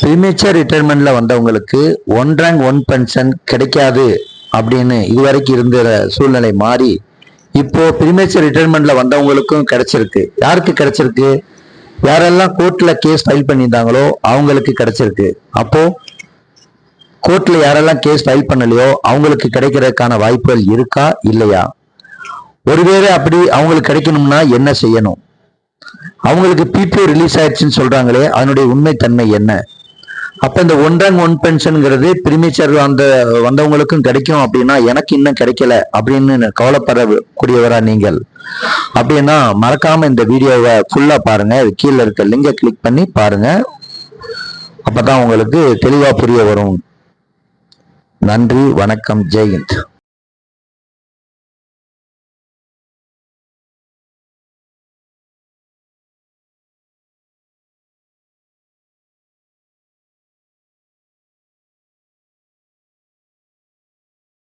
Premature ரிட்டைர்மெண்ட்ல வந்தவங்களுக்கு one rank one pension கிடைக்காது அப்படின்னு இதுவரைக்கும் இருந்த சூழ்நிலை மாறி இப்போ ப்ரீமேச்சர் ரிட்டைர்மெண்ட்ல வந்தவங்களுக்கும் கிடைச்சிருக்கு. யாருக்கு கிடைச்சிருக்கு? யாரெல்லாம் கோர்ட்ல கேஸ் ஃபைல் பண்ணியிருந்தாங்களோ அவங்களுக்கு கிடைச்சிருக்கு. அப்போ கோர்ட்ல யாரெல்லாம் கேஸ் ஃபைல் பண்ணலையோ அவங்களுக்கு கிடைக்கிறதுக்கான வாய்ப்புகள் இருக்கா? இல்லையா? ஒருவேளை அப்படி அவங்களுக்கு கிடைக்கணும்னா என்ன செய்யணும்? அவங்களுக்கு பிபிஓ ரிலீஸ் ஆயிடுச்சுன்னு சொல்றாங்களே அதனுடைய உண்மைத்தன்மை என்ன? அப்ப இந்த ஒன் ரேங்க் ஒன் பென்ஷனுங்கிறது பிரிமிச்சர் அந்த வந்தவங்களுக்கும் கிடைக்கும் அப்படின்னா எனக்கு இன்னும் கிடைக்கல அப்படின்னு கவலைப்படக்கூடியவரா நீங்கள். அப்படின்னா மறக்காம இந்த வீடியோவை ஃபுல்லா பாருங்க. அது கீழே இருக்க லிங்கை கிளிக் பண்ணி பாருங்க. அப்பதான் உங்களுக்கு தெளிவா புரிய வரும். நன்றி வணக்கம் ஜெயஹிந்த்